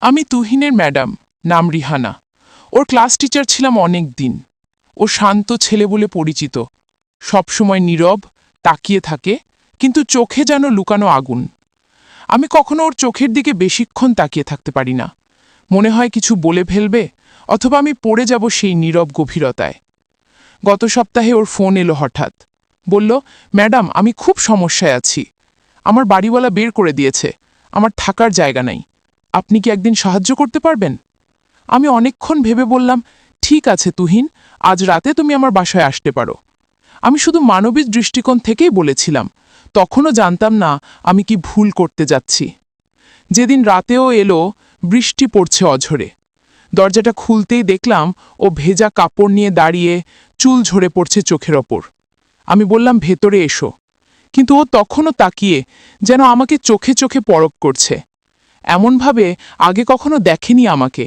আমি তুহিনের ম্যাডাম, নাম রিহানা। ওর ক্লাস টিচার ছিলাম অনেক দিন। ও শান্ত ছেলে বলে পরিচিত। সবসময় নীরব, তাকিয়ে থাকে, কিন্তু চোখে যেন লুকানো আগুন। আমি কখনো ওর চোখের দিকে বেশিক্ষণ তাকিয়ে থাকতে পারি না। মনে হয় কিছু বলে ফেলবে, অথবা আমি পড়ে যাব সেই নীরব গভীরতায়। গত সপ্তাহে ওর ফোন এলো হঠাৎ। বলল, ম্যাডাম, আমি খুব সমস্যায় আছি। আমার বাড়িওয়ালা বের করে দিয়েছে। আমার থাকার জায়গা নাই। আপনি কি একদিন সাহায্য করতে পারবেন? আমি অনেকক্ষণ ভেবে বললাম, ঠিক আছে তুহিন, আজ রাতে তুমি আমার বাসায় আসতে পারো। আমি শুধু মানবিক দৃষ্টিকোণ থেকেই বলেছিলাম। তখনও জানতাম না আমি কি ভুল করতে যাচ্ছি। যেদিন রাতেও এলো, বৃষ্টি পড়ছে অঝরে। দরজাটা খুলতেই দেখলাম ও ভেজা কাপড় নিয়ে দাঁড়িয়ে চুল ঝরে পড়ছে চোখের ওপর। আমি বললাম, ভেতরে এসো। কিন্তু ও তখনও তাকিয়ে যেন আমাকে চোখে চোখে পরক করছে। এমনভাবে আগে কখনো দেখেনি আমাকে।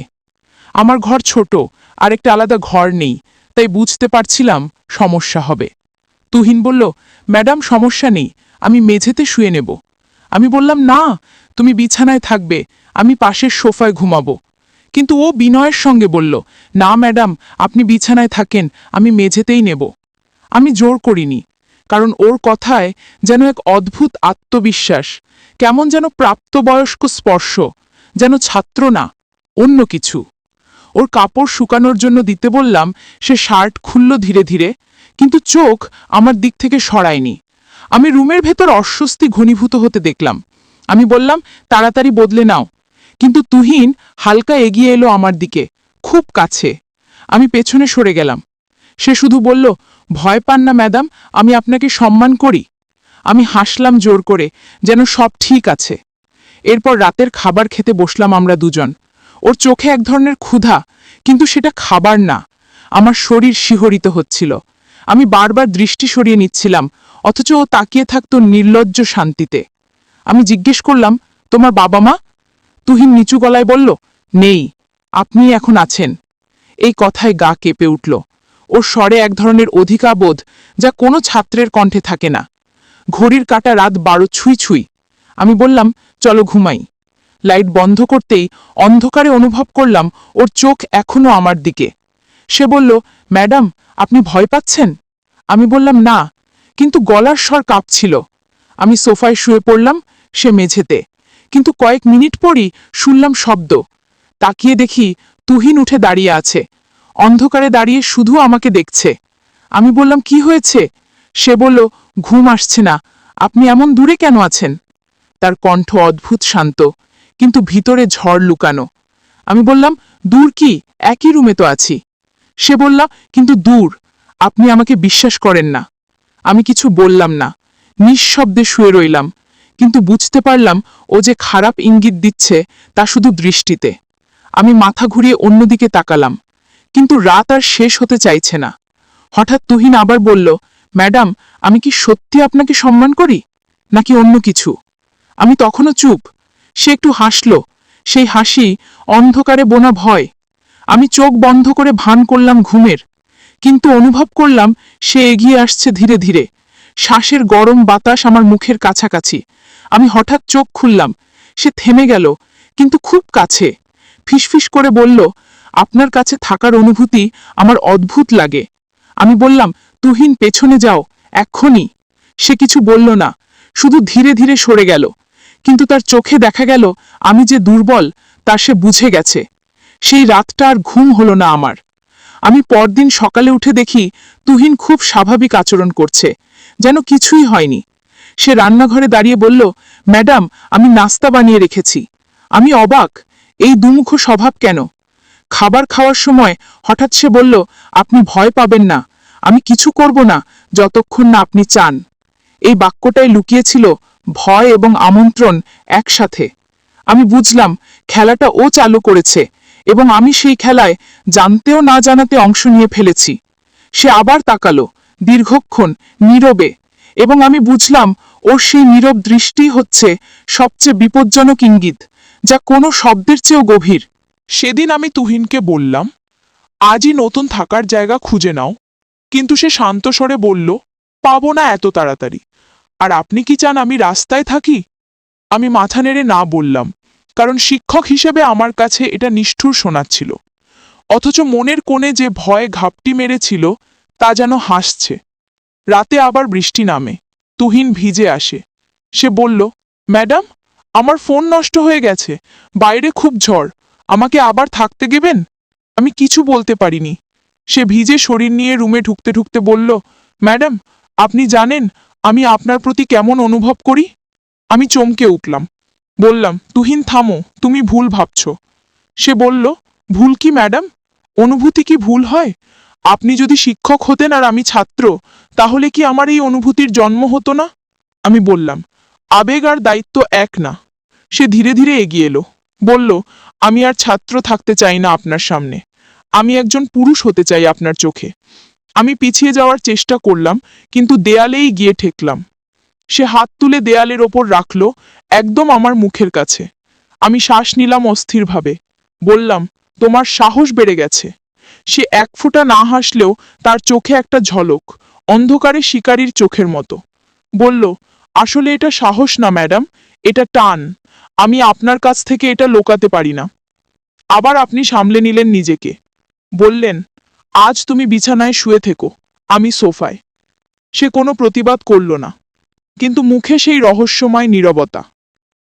আমার ঘর ছোট আর একটা আলাদা ঘর নেই, তাই বুঝতে পারছিলাম সমস্যা হবে। তুহিন বলল, ম্যাডাম, সমস্যা নেই, আমি মেঝেতে শুয়ে নেব। আমি বললাম, না, তুমি বিছানায় থাকবে, আমি পাশের সোফায় ঘুমাবো। কিন্তু ও বিনয়ের সঙ্গে বলল, না, ম্যাডাম, আপনি বিছানায় থাকেন, আমি মেঝেতেই নেব। আমি জোর করিনি, কারণ ওর কথায় যেন এক অদ্ভুত আত্মবিশ্বাস কেমন যেন প্রাপ্তবয়স্ক স্পর্শ, যেন ছাত্র না, অন্য কিছু। ওর কাপড় শুকানোর জন্য দিতে বললাম, সে শার্ট খুলল ধীরে ধীরে, কিন্তু চোখ আমার দিক থেকে সরায়নি। আমি রুমের ভেতর অস্বস্তি ঘনীভূত হতে দেখলাম। আমি বললাম, তাড়াতাড়ি বদলে নাও। কিন্তু তুহিন হালকা এগিয়ে এলো আমার দিকে, খুব কাছে। আমি পেছনে সরে গেলাম। সে শুধু বলল, ভয় পান না, ম্যাডাম, আমি আপনাকে সম্মান করি। আমি হাসলাম জোর করে, যেন সব ঠিক আছে। এরপর রাতের খাবার খেতে বসলাম আমরা দুজন। ওর চোখে এক ধরনের ক্ষুধা, কিন্তু সেটা খাবার না। আমার শরীর শিহরিত হচ্ছিল। আমি বারবার দৃষ্টি সরিয়ে নিচ্ছিলাম, অথচ ও তাকিয়ে থাকতো নির্লজ্জ শান্তিতে। আমি জিজ্ঞেস করলাম, তোমার বাবা মা? তুহিন নিচু গলায় বলল, নেই, আপনি এখন আছেন। এই কথায় গা কেঁপে উঠল। ওর স্বরে এক ধরনের অধিকাবোধ যা কোনো ছাত্রের কণ্ঠে থাকে না। ঘড়ির কাটা রাত বারো ছুঁই ছুঁই। আমি বললাম, চলো ঘুমাই। লাইট বন্ধ করতেই অন্ধকারে অনুভব করলাম ওর চোখ এখনও আমার দিকে। সে বলল, ম্যাডাম, আপনি ভয় পাচ্ছেন? আমি বললাম, না। কিন্তু গলার স্বর কাঁপছিল। আমি সোফায় শুয়ে পড়লাম সে মেঝেতে। কিন্তু কয়েক মিনিট পরই শুনলাম শব্দ। তাকিয়ে দেখি তুহিন উঠে দাঁড়িয়ে আছে। অন্ধকারে দাঁড়িয়ে শুধু আমাকে দেখছে। আমি বললাম, কি হয়েছে? সে বলল, ঘুম আসছে না। আপনি এমন দূরে কেন আছেন? তার কণ্ঠ অদ্ভুত শান্ত, কিন্তু ভিতরে ঝড় লুকানো। আমি বললাম, দূর কি? একই রুমে তো আছি। সে বলল, কিন্তু দূর। আপনি আমাকে বিশ্বাস করেন না। আমি কিছু বললাম না। নিঃশব্দে শুয়ে রইলাম। কিন্তু বুঝতে পারলাম, ও যে খারাপ ইঙ্গিত দিচ্ছে তা শুধু দৃষ্টিতে। আমি মাথা ঘুরিয়ে অন্যদিকে তাকালাম। কিন্তু রাত আর শেষ হতে চাইছে না। হঠাৎ তুহিন আবার বলল ম্যাডাম, আমি কি সত্যি আপনাকে সম্মান করি? নাকি অন্য কিছু? আমি তখনও চুপ। সে একটু হাসল। সেই হাসি অন্ধকারে বোনা ভয়। আমি চোখ বন্ধ করে ভান করলাম ঘুমের। কিন্তু অনুভব করলাম সে এগিয়ে আসছে ধীরে ধীরে। শ্বাসের গরম বাতাস আমার মুখের কাছাকাছি। আমি হঠাৎ চোখ খুললাম। সে থেমে গেল, কিন্তু খুব কাছে। ফিসফিস করে বলল, আপনার কাছে থাকার অনুভূতি আমার অদ্ভুত লাগে। আমি বললাম তুহিন পেছনে যাও, এক্ষুনি। সে কিছু বলল না, শুধু ধীরে ধীরে সরে গেল। কিন্তু তার চোখে দেখা গেল, আমি যে দুর্বল, তা সে বুঝে গেছে। সেই রাতটা আর ঘুম হলো না আমার। আমি পরদিন সকালে উঠে দেখি, তুহিন খুব স্বাভাবিক আচরণ করছে, যেন কিছুই হয়নি। সে রান্নাঘরে দাঁড়িয়ে বলল, ম্যাডাম, আমি নাস্তা বানিয়ে রেখেছি। আমি অবাক, এই দুমুখ স্বভাব কেন? খাবার খাওয়ার সময় হঠাৎ সে বলল, আপনি ভয় পাবেন না। আমি কিছু করব না যতক্ষণ না আপনি চান। এই বাক্যটায় লুকিয়েছিল ভয় এবং আমন্ত্রণ একসাথে। আমি বুঝলাম খেলাটা ও চালু করেছে এবং আমি সেই খেলায় জানতেও না জানাতে অংশ নিয়ে ফেলেছি। সে আবার তাকালো দীর্ঘক্ষণ নীরবে এবং আমি বুঝলাম ওর সেই নীরব দৃষ্টি হচ্ছে সবচেয়ে বিপজ্জনক ইঙ্গিত, যা কোনো শব্দের চেয়েও গভীর। সেদিন আমি তুহিনকে বললাম, আজই নতুন থাকার জায়গা খুঁজে নাও। কিন্তু সে শান্ত স্বরে বলল, পাবো না এত তাড়াতাড়ি। আর আপনি কি চান আমি রাস্তায় থাকি? আমি মাথা নেড়ে না বললাম, কারণ শিক্ষক হিসেবে আমার কাছে এটা নিষ্ঠুর শোনাচ্ছিল। অথচ মনের কোণে যে ভয়ে ঘাপটি মেরেছিল, তা যেন হাসছে। রাতে আবার বৃষ্টি নামে, তুহিন ভিজে আসে। সে বলল, ম্যাডাম, আমার ফোন নষ্ট হয়ে গেছে, বাইরে খুব ঝড়, আমাকে আবার থাকতে গেবেন আমি কিছু বলতে পারিনি। সে ভিজে শরীর নিয়ে রুমে ঢুকতে ঢুকতে বলল, ম্যাডাম, আপনি জানেন আমি আপনার প্রতি কেমন অনুভব করি? আমি চমকে উঠলাম। বললাম, তুহিন, থামো, তুমি ভুল ভাবছ। সে বলল, ভুল কি, ম্যাডাম? অনুভূতি কি ভুল হয়? আপনি যদি শিক্ষক হতেন আর আমি ছাত্র, তাহলে কি আমার এই অনুভূতির জন্ম হতো না? আমি বললাম, আবেগ আর দায়িত্ব এক না। সে ধীরে ধীরে এগিয়ে এলো। বলল, আমি আর ছাত্র থাকতে চাই না আপনার সামনে। আমি একজন পুরুষ হতে চাই আপনার চোখে। আমি পিছিয়ে যাওয়ার চেষ্টা করলাম, কিন্তু দেয়ালেই গিয়ে ঠেকলাম। সে হাত তুলে দেয়ালের ওপর রাখল, একদম আমার মুখের কাছে। আমি শ্বাস নিলাম অস্থিরভাবে। বললাম, তোমার সাহস বেড়ে গেছে। সে এক ফোঁটা না হাসলেও তার চোখে একটা ঝলক, অন্ধকারে শিকারীর চোখের মতো। বলল, আসলে এটা সাহস না, ম্যাডাম, এটা টান। আমি আপনার কাছ থেকে এটা লোকাতে পারি না। আবার আপনি সামলে নিলেন নিজেকে। বললেন, আজ তুমি বিছানায় শুয়ে থেকো, আমি সোফায়। সে কোনো প্রতিবাদ করল না, কিন্তু মুখে সেই রহস্যময় নীরবতা।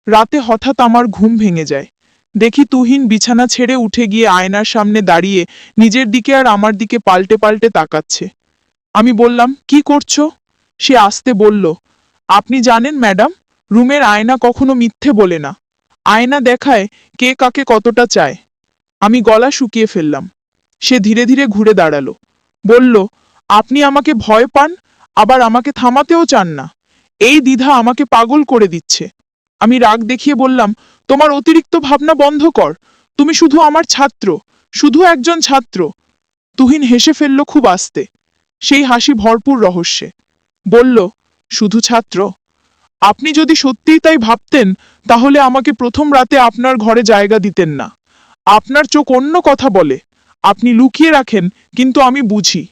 রাতে হঠাৎ আমার ঘুম ভেঙে যায়। দেখি তুহিন বিছানা ছেড়ে উঠে গিয়ে আয়নার সামনে দাঁড়িয়ে নিজের দিকে আর আমার দিকে পাল্টে পাল্টে তাকাচ্ছে। আমি বললাম, কি করছ? সে আসতে বলল, আপনি জানেন ম্যাডাম, রুমের আয়না কখনো মিথ্যে বলে না। আয়না দেখায় কে কাকে কতটা চায়। আমি গলা শুকিয়ে ফেললাম। সে ধীরে ধীরে ঘুরে দাঁড়াল। বলল, আপনি আমাকে ভয় পান, আবার আমাকে থামাতেও চান না। এই দ্বিধা আমাকে পাগল করে দিচ্ছে আমি রাগ দেখিয়ে বললাম, তোমার অতিরিক্ত ভাবনা বন্ধ কর। তুমি শুধু আমার ছাত্র, শুধু একজন ছাত্র তুহিন হেসে ফেলল খুব আস্তে। সেই হাসি ভরপুর রহস্যে। বলল, শুধু ছাত্র? আপনি যদি সত্যিই তাই ভাবতেন, তাহলে আমাকে প্রথম রাতে আপনার ঘরে জায়গা দিতেন না। আপনার চোখ অন্য কথা বলে। আপনি লুকিয়ে রাখেন, কিন্তু আমি বুঝি।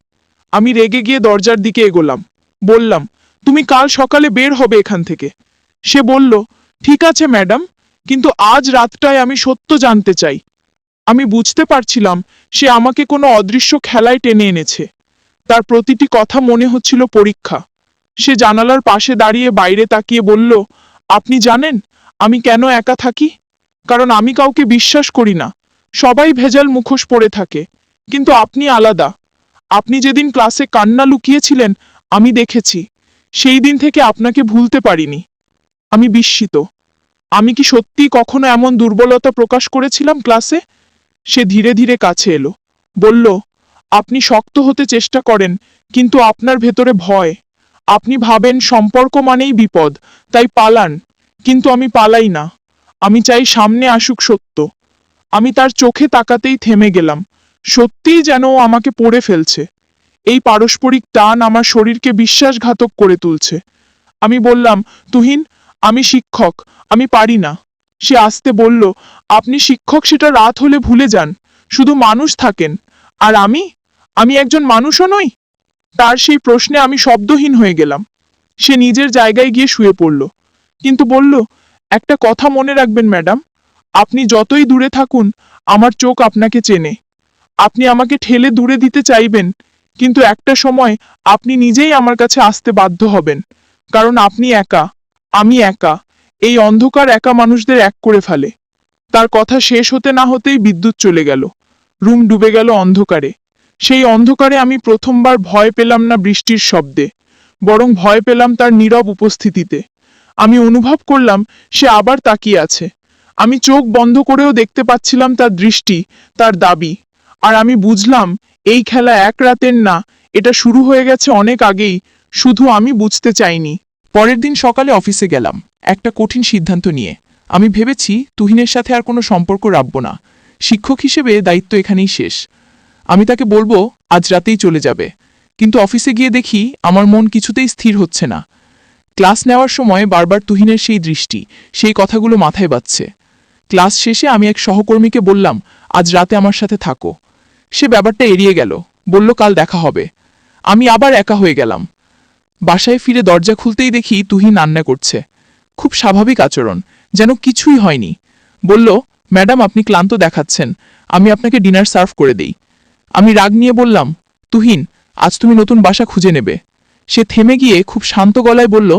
আমি রেগে গিয়ে দরজার দিকে এগোলাম। বললাম, তুমি কাল সকালে বের হবে এখান থেকে। সে বলল, ঠিক আছে, ম্যাডাম, কিন্তু আজ রাতটায় আমি সত্য জানতে চাই। আমি বুঝতে পারছিলাম সে আমাকে কোনো অদৃশ্য খেলায় টেনে এনেছে। তার প্রতিটি কথা মনে হচ্ছিল পরীক্ষা। সে জানালার পাশে দাঁড়িয়ে বাইরে তাকিয়ে বলল, আপনি জানেন, আমি কেন একা থাকি? কারণ আমি কাউকে বিশ্বাস করি না। সবাই ভেজাল মুখোশ পড়ে থাকে। কিন্তু আপনি আলাদা। আপনি যেদিন ক্লাসে কান্না লুকিয়েছিলেন, আমি দেখেছি। সেই দিন থেকে আপনাকে ভুলতে পারিনি। আমি বিস্মিত। আমি কি সত্যি কখনো এমন দুর্বলতা প্রকাশ করেছিলাম ক্লাসে? সে ধীরে ধীরে কাছে এলো। বলল, আপনি শক্ত হতে চেষ্টা করেন, কিন্তু আপনার ভেতরে ভয়। আপনি ভাবেন সম্পর্ক মানেই বিপদ, তাই পালান। কিন্তু আমি পালাই না। আমি চাই সামনে আসুক সত্য। আমি তার চোখে তাকাতেই থেমে গেলাম। সত্যিই যেন ও আমাকে পড়ে ফেলছে। এই পারস্পরিক টান আমার শরীরকে বিশ্বাসঘাতক করে তুলছে। আমি বললাম, তুহিন, আমি শিক্ষক, আমি পারি না। সে আসতে বলল, আপনি শিক্ষক, সেটা রাত হলে ভুলে যান। শুধু মানুষ থাকেন। আর আমি? আমি একজন মানুষও নই? তার সেই প্রশ্নে আমি শব্দহীন হয়ে গেলাম। সে নিজের জায়গায় গিয়ে শুয়ে পড়ল। কিন্তু বলল, একটা কথা মনে রাখবেন, ম্যাডাম। আপনি যতই দূরে থাকুন, আমার চোখ আপনাকে চেনে। আপনি আমাকে ঠেলে দূরে দিতে চাইবেন, কিন্তু একটা সময় আপনি নিজেই আমার কাছে আসতে বাধ্য হবেন, কারণ আপনি একা, আমি একা, এই অন্ধকার একা মানুষদের এক করে ফেলে। তার কথা শেষ হতে না হতেই বিদ্যুৎ চলে গেল, রুম ডুবে গেল অন্ধকারে। সেই অন্ধকারে আমি প্রথমবার ভয় পেলাম না বৃষ্টির শব্দে, বরং ভয় পেলাম তার নীরব উপস্থিতিতে। আমি অনুভব করলাম সে আবার তাকিয়ে আছে। আমি চোখ বন্ধ করেও দেখতে পাচ্ছিলাম তার দৃষ্টি, তার দাবি। আর আমি বুঝলাম, এই খেলা এক রাতের না, এটা শুরু হয়ে গেছে অনেক আগেই, শুধু আমি বুঝতে চাইনি। পরের দিন সকালে অফিসে গেলাম, একটা কঠিন সিদ্ধান্ত নিয়ে। আমি ভেবেছি, তুহিনের সাথে আর কোনো সম্পর্ক রাখব না। শিক্ষক হিসেবে দায়িত্ব এখানেই শেষ। আমি তাকে বলব, আজ রাতেই চলে যাবে। কিন্তু অফিসে গিয়ে দেখি, আমার মন কিছুতেই স্থির হচ্ছে না। ক্লাস নেওয়ার সময় বারবার তুহিনের সেই দৃষ্টি, সেই কথাগুলো মাথায় বাজছে। ক্লাস শেষে আমি এক সহকর্মীকে বললাম, আজ রাতে আমার সাথে থাকো। সে ব্যাপারটা এড়িয়ে গেল, বলল, কাল দেখা হবে। আমি আবার একা হয়ে গেলাম। বাসায় ফিরে দরজা খুলতেই দেখি তুহিন রান্না করছে। খুব স্বাভাবিক আচরণ, যেন কিছুই হয়নি। বলল, ম্যাডাম, আপনি ক্লান্ত দেখাচ্ছেন, আমি আপনাকে ডিনার সার্ভ করে দেই। আমি রাগ নিয়ে বললাম, তুহিন, আজ তুমি নতুন বাসা খুঁজে নেবে। সে থেমে গিয়ে খুব শান্ত গলায় বলল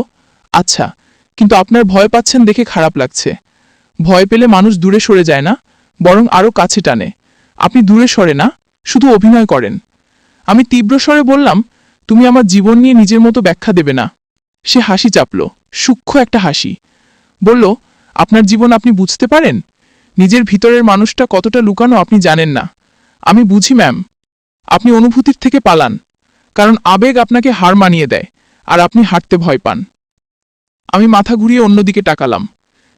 আচ্ছা কিন্তু আপনার ভয় পাচ্ছেন দেখে খারাপ লাগছে। ভয় পেলে মানুষ দূরে সরে যায় না, বরং আরও কাছে টানে। আপনি দূরে সরে না, শুধু অভিনয় করেন। আমি তীব্র স্বরে বললাম, তুমি আমার জীবন নিয়ে নিজের মতো ব্যাখ্যা দেবে না। সে হাসি চাপল, সূক্ষ্ম একটা হাসি। বলল, আপনার জীবন আপনি বুঝতে পারেন? নিজের ভিতরের মানুষটা কতটা লুকানো আপনি জানেন না। আমি বুঝি, ম্যাম। আপনি অনুভূতির থেকে পালান, কারণ আবেগ আপনাকে হার মানিয়ে দেয়, আর আপনি হাঁটতে ভয় পান। আমি মাথা ঘুরিয়ে অন্যদিকে তাকালাম।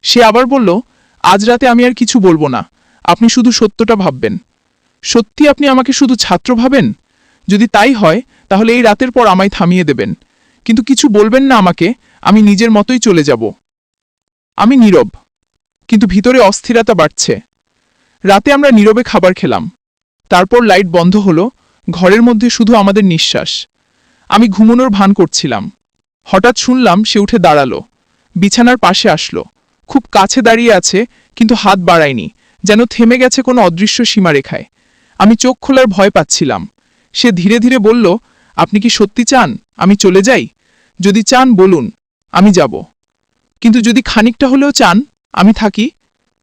সে আবার বলল, আজ রাতে আমি আর কিছু বলব না। আপনি শুধু সত্যটা ভাববেন। সত্যি আপনি আমাকে শুধু ছাত্র ভাবেন? যদি তাই হয়, তাহলে এই রাতের পর আমায় থামিয়ে দেবেন। কিন্তু কিছু বলবেন না আমাকে, আমি নিজের মতোই চলে যাব। আমি নীরব, কিন্তু ভিতরে অস্থিরতা বাড়ছে। রাতে আমরা নীরবে খাবার খেলাম। তারপর লাইট বন্ধ হলো, ঘরের মধ্যে শুধু আমাদের নিঃশ্বাস। আমি ঘুমনোর ভান করছিলাম। হঠাৎ শুনলাম সে উঠে দাঁড়াল, বিছানার পাশে আসলো। খুব কাছে দাঁড়িয়ে আছে, কিন্তু হাত বাড়ায়নি, যেন থেমে গেছে কোনো অদৃশ্য সীমারেখায়। আমি চোখ খোলার ভয় পাচ্ছিলাম। সে ধীরে ধীরে বলল, আপনি কি সত্যি চান? আমি চলে যাই? যদি চান, বলুন, আমি যাব। কিন্তু যদি খানিকটা হলেও চান, আমি থাকি,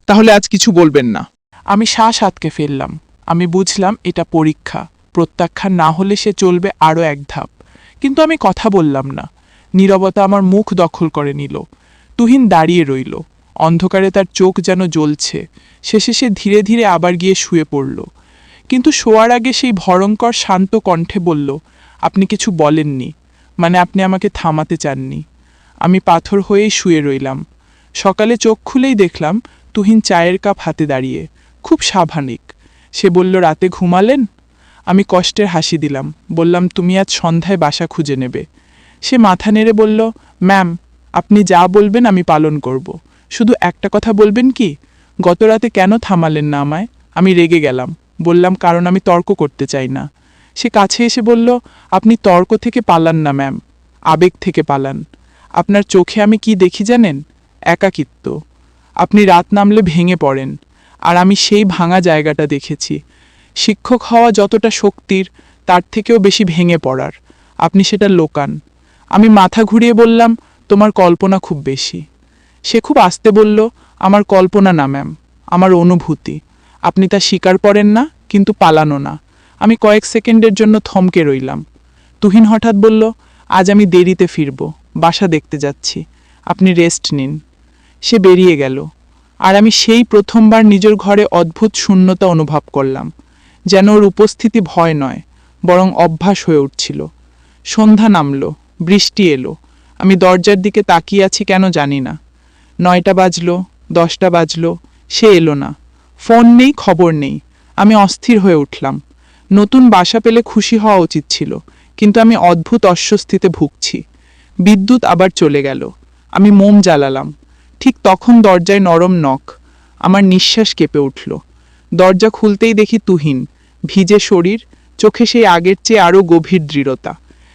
তাহলে আজ কিছু বলবেন না। আমি শ্বাস আটকে ফেললাম। আমি বুঝলাম এটা পরীক্ষা। প্রত্যাখ্যান না হলে সে চলবে আরও এক ধাপ। কিন্তু আমি কথা বললাম না। নীরবতা আমার মুখ দখল করে নিল। তুহিন দাঁড়িয়ে রইল। অন্ধকারে তার চোখ যেন জ্বলছে। শেষে সে ধীরে ধীরে আবার গিয়ে শুয়ে পড়ল। কিন্তু শোয়ার আগে সেই ভয়ঙ্কর শান্ত কণ্ঠে বলল, আপনি কিছু বলেননি। মানে আপনি আমাকে থামাতে চাননি। আমি পাথর হয়েই শুয়ে রইলাম। সকালে চোখ খুলেই দেখলাম তুহিন চায়ের কাপ হাতে দাঁড়িয়ে। খুব স্বাভাবিক। সে বলল, রাতে ঘুমালেন? আমি কষ্টের হাসি দিলাম। বললাম, তুমি আজ সন্ধ্যায় বাসা খুঁজে নেবে। সে মাথা নেড়ে বলল, ম্যাম, আপনি যা বলবেন আমি পালন করব। শুধু একটা কথা বলবেন কি? গত রাতে কেন থামালেন না আমায়? আমি রেগে গেলাম। বললাম, কারণ আমি তর্ক করতে চাই না। সে কাছে এসে বলল, আপনি তর্ক থেকে পালান না, ম্যাম। আবেগ থেকে পালান। আপনার চোখে আমি কি দেখি জানেন? একাকিত্ব। আপনি রাত নামলে ভেঙে পড়েন। আর আমি সেই ভাঙা জায়গাটা দেখেছি। শিক্ষক হওয়া যতটা শক্তির, তার থেকেও বেশি ভেঙে পড়ার। আপনি সেটা লোকান। আমি মাথা ঘুরিয়ে বললাম, তোমার কল্পনা খুব বেশি। সে খুব আস্তে বলল, আমার কল্পনা না, ম্যাম, আমার অনুভূতি। আপনি তা স্বীকার করেন না, কিন্তু পালানো না। আমি কয়েক সেকেন্ডের জন্য থমকে রইলাম। তুহিন হঠাৎ বলল, আজ আমি দেরিতে ফিরব, বাসা দেখতে যাচ্ছি। আপনি রেস্ট নিন। সে বেরিয়ে গেল। আর আমি সেই প্রথমবার নিজের ঘরে অদ্ভুত শূন্যতা অনুভব করলাম, যেন ওর উপস্থিতি ভয় নয়, বরং অভ্যাস হয়ে উঠছিল। সন্ধ্যা নামলো, বৃষ্টি এলো। আমি দরজার দিকে তাকিয়ে আছি কেন জানি না। নয়টা বাজলো, দশটা বাজলো, সে এলো না। ফোন নেই, খবর নেই। আমি অস্থির হয়ে উঠলাম। নতুন বাসা পেলে খুশি হওয়া উচিত ছিল, কিন্তু আমি অদ্ভুত অস্বস্তিতে ভুগছি। বিদ্যুৎ আবার চলে গেল। আমি মোম জ্বালালাম। ঠিক তখন দরজায় নরম নখ। আমার নিঃশ্বাস কেঁপে উঠল। দরজা খুলতেই দেখি তুহিন। ভিজে শরীর, চোখে সেই আগের চেয়ে আরও গভীর দৃঢ়তা।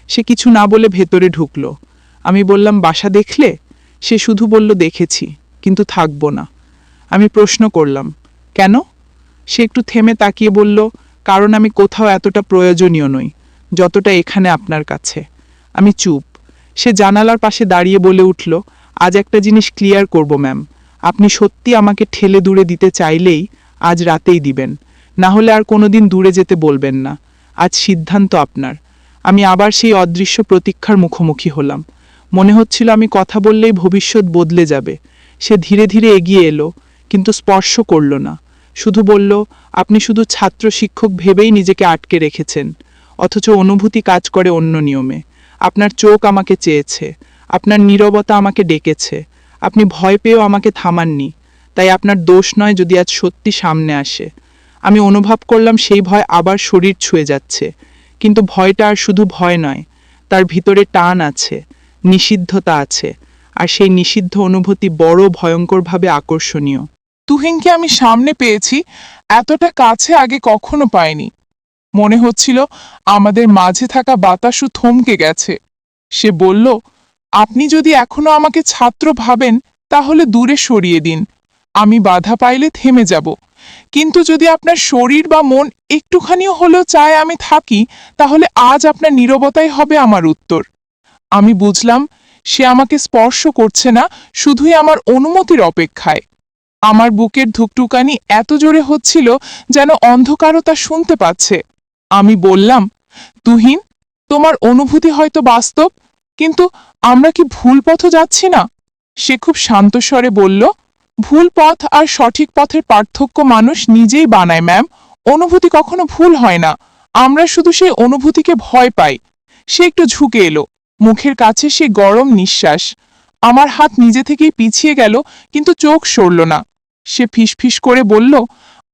সে কিছু না বলে ভেতরে ঢুকলো। আমি বললাম, বাসা দেখলে? সে শুধু বলল, দেখেছি, কিন্তু থাকব না। আমি প্রশ্ন করলাম, কেন? সে একটু থেমে তাকিয়ে বলল, কারণ আমি কোথাও এতটা প্রয়োজনীয় নই, যতটা এখানে আপনার কাছে। আমি চুপ। সে জানালার পাশে দাঁড়িয়ে বলে উঠল, আজ একটা জিনিস ক্লিয়ার করব, ম্যাম। আপনি সত্যি আমাকে ঠেলে দূরে দিতে চাইলেই আজ রাতেই দিবেন। না হলে আর কোনোদিন দূরে যেতে বলবেন না। আজ সিদ্ধান্ত আপনার। আমি আবার সেই অদৃশ্য প্রতীক্ষার মুখোমুখি হলাম। মনে হচ্ছিল আমি কথা বললেই ভবিষ্যৎ বদলে যাবে। সে ধীরে ধীরে এগিয়ে এলো, কিন্তু স্পর্শ করল না। শুধু বলল, আপনি শুধু ছাত্র শিক্ষক ভেবেই নিজেকে আটকে রেখেছেন, অথচ অনুভূতি কাজ করে অন্য নিয়মে। আপনার চোখ আমাকে চেয়েছে, আপনার নীরবতা আমাকে ডেকেছে, আপনি ভয় পেয়েও আমাকে থামাননি, তাই আপনার দোষ নয় যদি আজ সত্যি সামনে আসে। আমি অনুভব করলাম সেই ভয় আবার শরীর ছুঁয়ে যাচ্ছে, কিন্তু ভয়টা আর শুধু ভয় নয়, তার ভিতরে টান আছে নিষিদ্ধতা আছে, আর সেই নিষিদ্ধ অনুভূতি বড় ভয়ঙ্করভাবে আকর্ষণীয়। তুহিনকে আমি সামনে পেয়েছি, এতটা কাছে আগে কখনো পাইনি। মনে হচ্ছিল আমাদের মাঝে থাকা বাতাসও থমকে গেছে। সে বলল, আপনি যদি এখনও আমাকে ছাত্র ভাবেন, তাহলে দূরে সরিয়ে দিন। আমি বাধা পাইলে থেমে যাব। কিন্তু যদি আপনার শরীর বা মন একটুখানিও হলেও চায় আমি থাকি, তাহলে আজ আপনার নীরবতাই হবে আমার উত্তর। আমি বুঝলাম, সে আমাকে স্পর্শ করছে না, শুধুই আমার অনুমতির অপেক্ষায়। আমার বুকের ধুকটুকানি এত জোরে হচ্ছিল যেন অন্ধকারও তা শুনতে পাচ্ছে। আমি বললাম, তুহিন, তোমার অনুভূতি হয়তো বাস্তব, কিন্তু আমরা কি ভুল পথ যাচ্ছি না? সে খুব শান্ত স্বরে বলল, ভুল পথ আর সঠিক পথের পার্থক্য মানুষ নিজেই বানায়, ম্যাম। অনুভূতি কখনো ভুল হয় না। আমরা শুধু সেই অনুভূতিকে ভয় পাই। সে একটু ঝুঁকে এলো। মুখের কাছে সে গরম নিঃশ্বাস। আমার হাত নিজে থেকেই পিছিয়ে গেল, কিন্তু চোখ সরল না। সে ফিসফিস করে বলল,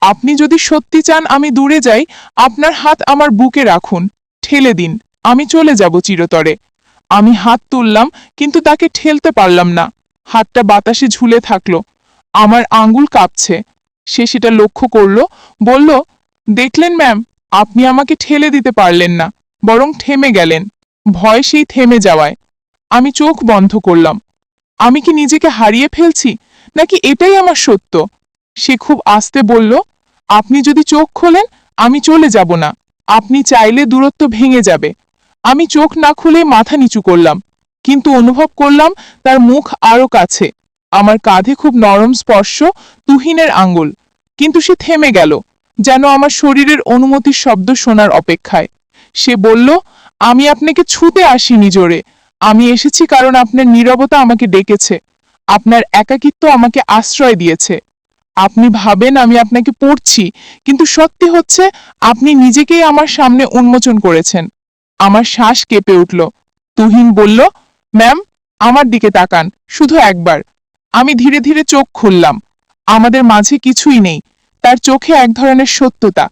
আপনি যদি সত্যি চান আমি দূরে যাই, আপনার হাত আমার বুকে রাখুন। ঠেলে দিন, আমি চলে যাব চিরতরে। আমি হাত তুললাম, কিন্তু তাকে ঠেলতে পারলাম না। হাতটা বাতাসে ঝুলে থাকল। আমার আঙ্গুল কাঁপছে। সে সেটা লক্ষ্য করল, বলল, দেখলেন, ম্যাম, আপনি আমাকে ঠেলে দিতে পারলেন না, বরং থেমে গেলেন। ভয় সেই থেমে যাওয়ায়। আমি চোখ বন্ধ করলাম। আমি কি নিজেকে হারিয়ে ফেলছি, নাকি এটাই আমার সত্য? সে খুব আস্তে বলল, আপনি যদি চোখ খোলেন, আমি চলে যাব না। আপনি চাইলে দূরত্ব ভেঙে যাবে। আমি চোখ না খুলে মাথা নিচু করলাম, কিন্তু অনুভব করলাম তার মুখ আরও কাছে। আমার কাঁধে খুব নরম স্পর্শ, তুহিনের আঙ্গুল কিন্তু সে থেমে গেল, যেন আমার শরীরের অনুমতির শব্দ শোনার অপেক্ষায়। সে বলল আমি আপনাকে ছুতে আসিনি জোরে। আমি এসেছি কারণ আপনার নীরবতা আমাকে ডেকেছে। আপনার একাকিত্ব আমাকে আশ্রয় দিয়েছে। আপনি ভাবেন আমি আপনাকে পড়ছি, কিন্তু সত্যি হচ্ছে আপনি নিজেকেই আমার সামনে উন্মোচন করেছেন। আমার শ্বাস কেঁপে উঠল। তুহিন বলল, ম্যাম, আমার দিকে তাকান, শুধু একবার। আমি ধীরে ধীরে চোখ খুললাম। আমাদের মাঝে কিছুই নেই। তার চোখে এক ধরনের সত্যতা।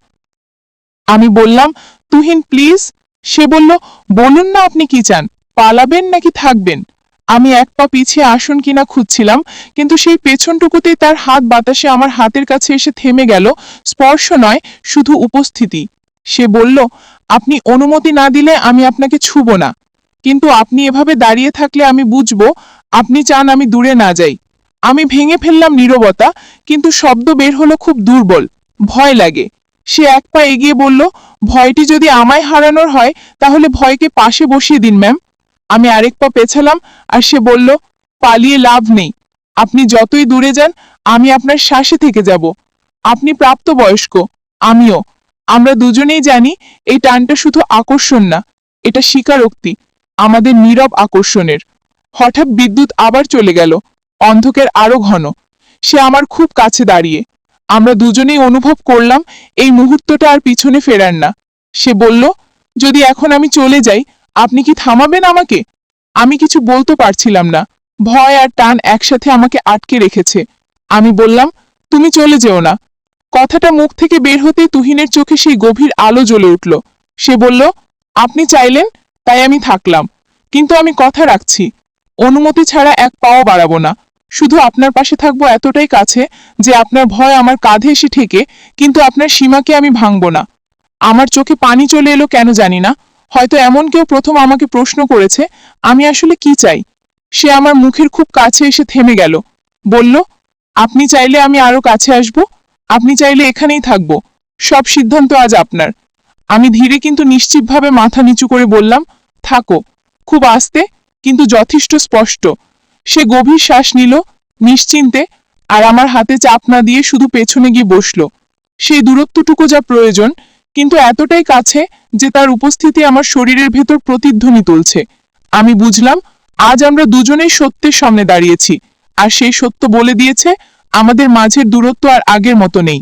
আমি বললাম, তুহিন, প্লিজ সে বলল, বলুন না আপনি কি চান? পালাবেন নাকি থাকবেন? আমি এক পা পিছিয়ে আসন কিনা খুঁজছিলাম, কিন্তু সেই পেছনটুকুতেই তার হাত বাতাসে আমার হাতের কাছে এসে থেমে গেল। স্পর্শ নয়, শুধু উপস্থিতি। সে বলল, আপনি অনুমতি না দিলে আমি আপনাকে ছুব না। কিন্তু আপনি এভাবে দাঁড়িয়ে থাকলে আমি বুঝব, আপনি চান আমি দূরে না যাই। আমি ভেঙে ফেললাম নীরবতা, কিন্তু শব্দ বের হলো খুব দুর্বল। ভয় লাগে। সে এক পা এগিয়ে বলল, ভয়টি যদি আমায় হারানোর হয়, তাহলে ভয়কে পাশে বসিয়ে দিন, ম্যাম। আমি আরেক পা পেছালাম, আর সে বলল, পালিয়ে লাভ নেই। আপনি যতই দূরে যান, আমি আপনার শ্বাসে থেকে যাব। আপনি প্রাপ্তবয়স্ক, আমিও। আমরা দুজনেই জানি, এই টানটা শুধু আকর্ষণ না, এটা স্বীকারোক্তি, আমাদের নীরব আকর্ষণের। হঠাৎ বিদ্যুৎ আবার চলে গেল, অন্ধকার আরও ঘন। সে আমার খুব কাছে দাঁড়িয়ে আমরা দুজনেই অনুভব করলাম এই মুহূর্তটা আর পিছনে ফেরার না। সে বলল, যদি এখন আমি চলে যাই, আপনি কি থামাবেন আমাকে? আমি কিছু বলতে পারছিলাম না। ভয় আর টান একসাথে আমাকে আটকে রেখেছে। আমি বললাম, তুমি চলে যেও না। কথাটা মুখ থেকে বের হতে তুহিনের চোখে সেই গভীর আলো জ্বলে উঠল। সে বলল, আপনি চাইলেন, তাই আমি থাকলাম। কিন্তু আমি কথা রাখছি। অনুমতি ছাড়া এক পাও বাড়াবো না। শুধু আপনার পাশে থাকব এতটাই কাছে যে আপনার ভয় আমার কাঁধে এসে ঠেকে, কিন্তু আপনার সীমাকে আমি ভাঙব না। আমার চোখে পানি চলে এলো কেন জানি না। হয়তো এমন কেউ প্রথম আমাকে প্রশ্ন করেছে, আমি আসলে কি চাই? সে আমার মুখের খুব কাছে এসে থেমে গেল। বলল, আপনি চাইলে আমি আরও কাছে আসব, আপনি চাইলে এখানেই থাকব। সব সিদ্ধান্ত আজ আপনার। আমি ধীরে কিন্তু নিশ্চিতভাবে মাথা নিচু করে বললাম, থাকো। খুব আস্তে, কিন্তু যথেষ্ট স্পষ্ট। সে গভীর শ্বাস নিল, নিশ্চিন্তে, আর আমার হাতে চাপ না দিয়ে শুধু পেছনে গিয়ে বসল। সেই দূরত্বটুকু যা প্রয়োজন, কিন্তু এতটাই কাছে যে তার উপস্থিতি আমার শরীরের ভেতর প্রতিধ্বনি তুলছে। আমি বুঝলাম, আজ আমরা দুজনেই সত্যের সামনে দাঁড়িয়েছি, আর সেই সত্য বলে দিয়েছে, আমাদের মাঝের দূরত্ব আর আগের মতো নেই।